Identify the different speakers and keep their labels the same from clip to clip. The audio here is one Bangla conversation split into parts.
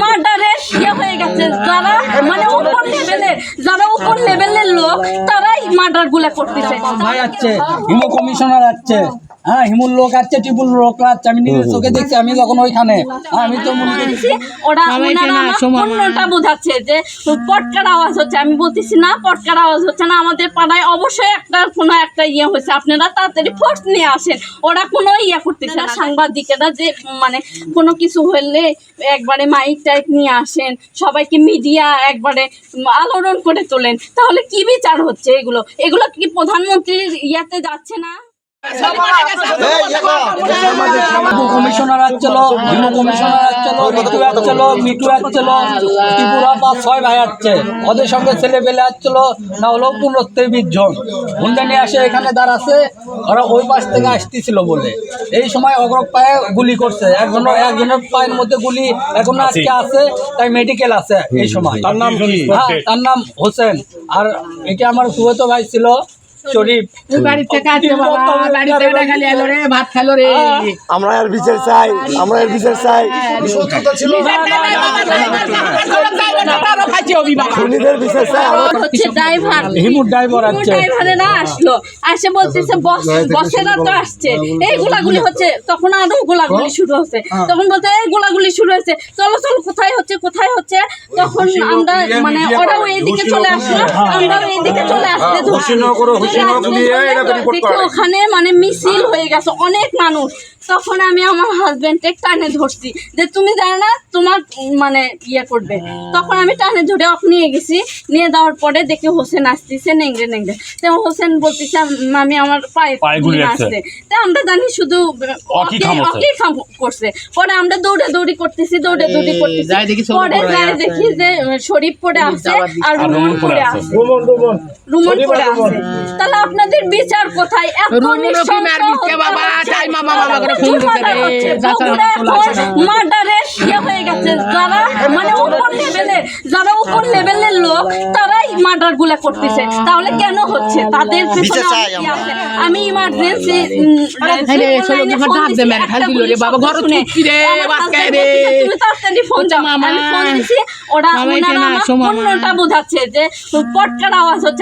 Speaker 1: মার্ডারের ইয়ে হয়ে গেছে যারা মানে উপর লেভেলের যারা উপর লেভেলের লোক তারাই মার্ডারগুলা করতেছে
Speaker 2: ভাই আছে হিমু কমিশনার আছে হ্যাঁ হিমুর লোক আছে টিপুল লোক আছে আমি নিজের চোখে দেখছি আমি যখন ওইখানে হ্যাঁ, আমি তো মনে করি
Speaker 1: ওরা অন্যটা বোঝাচ্ছে যে পটকার আওয়াজ হচ্ছে। আমি বলতেছি না পটকার আওয়াজ হচ্ছে না। আমাদের পাড়ায় অবশ্যই একটা কোনো একটা ইয়ে হয়েছে। আপনারা তাড়াতাড়ি ফোর্স নিয়ে আসেন। ওরা কোনো ইয়ে করতেছে না। সাংবাদিকেরা যে মানে কোনো কিছু হলে একবারে মাইক টাইক নিয়ে আসেন। সবাইকে মিডিয়া একবারে আলোড়ন করে তোলেন। তাহলে কি বিচার হচ্ছে এগুলো? এগুলো কি প্রধানমন্ত্রীর ইয়াতে যাচ্ছে না?
Speaker 2: কমিশনার আসছিল হিমু কমিশনার আসছিল রিতু আসছিল মিটু আসছিল ত্রিপুরা পাঁচ ছয় ভাই আসছে ওদের সঙ্গে ছেলে পেলে আসছিল না হলো পনেরো থেকে জন হুন্ডা নিয়ে আসে এখানে দাঁড়াচ্ছে ওরা ওই পাশ থেকে আসতেছিল বলে এই সময় অগ্রক পায়ে গুলি করছে একজনের একজনের পায়ের মধ্যে গুলি এখন আজকে আছে তাই মেডিকেল আছে এই সময়
Speaker 3: তার নাম
Speaker 2: হ্যাঁ তার নাম হোসেন। আর এটা আমার সুহতো ভাই ছিল। শরীফ
Speaker 4: বাড়ি থেকে আসছে বাবা বাড়ি থেকে খালি এলো রে ভাত খেলো রে
Speaker 3: আমরা এর বিচার চাই আমরা এর বিচার চাই খুনিদের বিচার চাই
Speaker 1: ড্রাইভার
Speaker 2: হিমুর ড্রাইভার আছে
Speaker 1: ড্রাইভারেরা আসলো আসে বলতেছে বস বসেরা তো আসছে এই গোলাগুলি হচ্ছে তখন আরও গোলাগুলি শুরু হচ্ছে তখন বলতে এই গোলাগুলি শুরু হয়েছে চলো চলো কোথায় হচ্ছে কোথায় হচ্ছে তখন আমরা মানে ওরাও এইদিকে চলে আসলো আমরাও এইদিকে চলে আসতে দেখি ওখানে মানে মিছিল হয়ে গেছে অনেক মানুষ। তখন আমি আমার হাজবেন্ডকে টানে ধরছি যে তুমি জানো না তোমার মানে ইয়ে করবে তখন আমি টানে ধরে ওকে নিয়ে গেছি নিয়ে যাওয়ার পরে দেখি হোসেন আসতেছে নেংড়ে নেংড়ে তো হোসেন বলতেছে আমি আমার পায়ে
Speaker 5: পায়ে
Speaker 1: আসছে তা আমরা জানি শুধু
Speaker 5: খাম
Speaker 1: করছে পরে আমরা দৌড়ে দৌড়ি করতেছি দৌড়ে দৌড়ি করতেছি পরে
Speaker 4: পড়ে
Speaker 1: যাই দেখি যে শরীফ পড়ে আছে আর রুমন
Speaker 5: আছে।
Speaker 1: আছে রুমন পড়ে আছে তাহলে আপনাদের বিচার কোথায় এত
Speaker 4: বাবা, তাই মামা মামা রে।
Speaker 1: মার্ডারের ইয়ে হয়ে গেছে। যারা মানে উপর লেভেলের যারা উপর লেভেলের লোক তারাই মার্ডারগুলা করতেছে তাহলে কেন হচ্ছে? তাদের? আমি ইমার্জেন্সি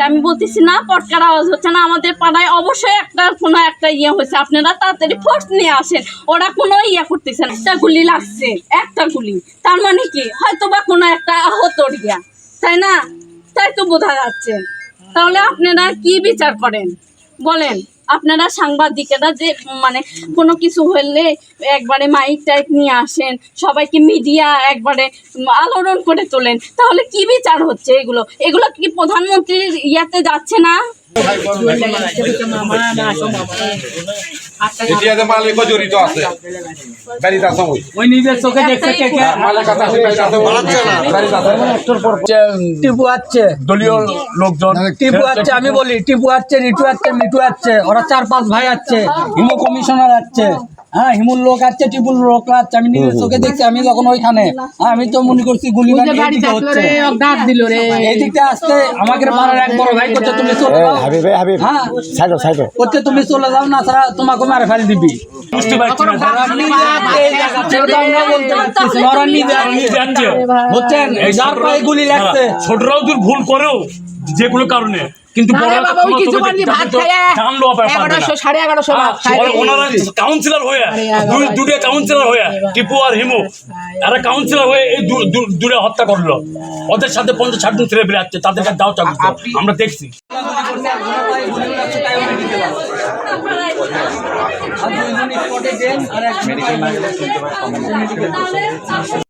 Speaker 1: আমি বলতেছি না পটকার আওয়াজ হচ্ছে না। আমাদের পাড়ায় অবশ্যই একটা কোনো একটা ইয়ে হয়েছে। আপনারা তাড়াতাড়ি ফোর্স নিয়ে আসেন। ওরা কোনো ইয়ে করতেছে একটা গুলি লাগছে একটা গুলি। তার মানে কি? হয়তো বা কোনো একটা আহত তাই না? তাই তো বোঝা যাচ্ছে। তাহলে আপনারা কি বিচার করেন? বলেন, আপনারা সাংবাদিকেরা যে মানে কোনো কিছু হলে একবারে মাইক টাইক নিয়ে আসেন, সবাইকে মিডিয়া একবারে আলোড়ন করে তোলেন, তাহলে কি বিচার হচ্ছে এগুলো? এগুলো কি প্রধানমন্ত্রীর ইয়াতে যাচ্ছে না?
Speaker 6: এটিয়াতে মালিক জড়িত আছে। বাড়িতে আছে ওই।
Speaker 2: ওই নিজের চোখে দেখছে কে কে।
Speaker 6: মালিক আছে বাড়িতে আছে বাড়িতে আছে।
Speaker 2: টিপু আছে।
Speaker 5: দলীয় লোকজন।
Speaker 2: টিপু আছে আমি বলি টিপু আছে রিটু আছে মিটু আছে ওরা চার পাঁচ ভাই আছে হিমো কমিশনার আছে। হ্যাঁ হিমুর লোক আছে টিপুর লোক আছে আমি নিজের চোখে দেখছি আমি যখন ওইখানে হ্যাঁ, আমি তো মনে করছি গুলি হচ্ছে। এই দিকটা আসতে আমাকে পাড়ার এক বড় ভাই করছে তুমি চলে যাও।
Speaker 3: হাবিব এই হাবিব।
Speaker 2: হ্যাঁ
Speaker 3: সাইডো সাইডো
Speaker 2: করছে তুমি চলে যাও না তোমাকে মারে ফেল দিবি। বুঝছেন? যার পায়ে গুলি লাগছে।
Speaker 5: ছোটরাও তোর ভুল করেও যে কোনো কারণে কিন্তু
Speaker 4: কিছু
Speaker 5: হ্যাঁ, কাউন্সিলর হয়ে দুই দুটো কাউন্সিলর হয়ে টিপু আর হিমু। এরা কাউন্সিলর হয়ে এই দূরে হত্যা করল। ওদের সাথে পঞ্চাশ ষাট জন ছেলে পেলে যাচ্ছে তাদেরকে দাও চাকরি আমরা দেখছি।
Speaker 2: আর